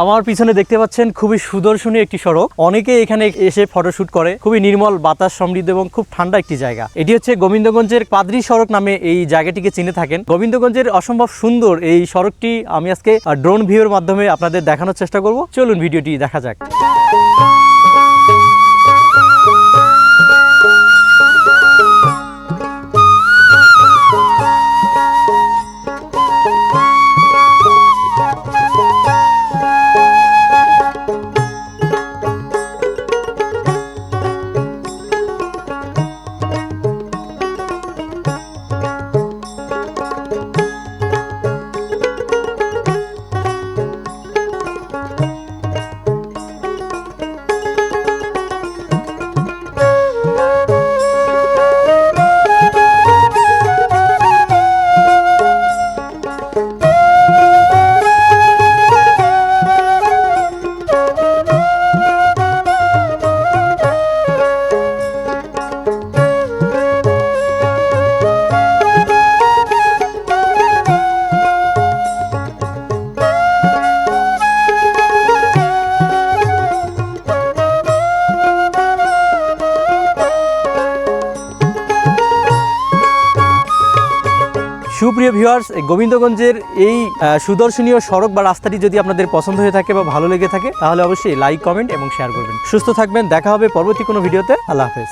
আমার পিছনে দেখতে পাচ্ছেন খুবই সুদর্শনী একটি সড়ক। অনেকে এখানে এসে ফটোশুট করে। খুবই নির্মল বাতাস, সমৃদ্ধ এবং খুব ঠান্ডা একটি জায়গা। এটি হচ্ছে গোবিন্দগঞ্জের পাদ্রি সড়ক নামে এই জায়গাটিকে চিনে থাকেন। গোবিন্দগঞ্জের অসম্ভব সুন্দর এই সড়কটি আমি আজকে ড্রোন ভিউর মাধ্যমে আপনাদের দেখানোর চেষ্টা করব। চলুন ভিডিওটি দেখা যাক। Música সুপ্রিয় ভিউয়ার্স গোবিন্দগঞ্জের এই সুদর্শনীয় সড়ক বা রাস্তাটি যদি আপনাদের পছন্দ হয়ে থাকে বা ভালো লেগে থাকে, তাহলে অবশ্যই লাইক কমেন্ট এবং শেয়ার করবেন। সুস্থ থাকবেন, দেখা হবে পরবর্তী কোনো ভিডিওতে। আল্লাহ হাফেজ।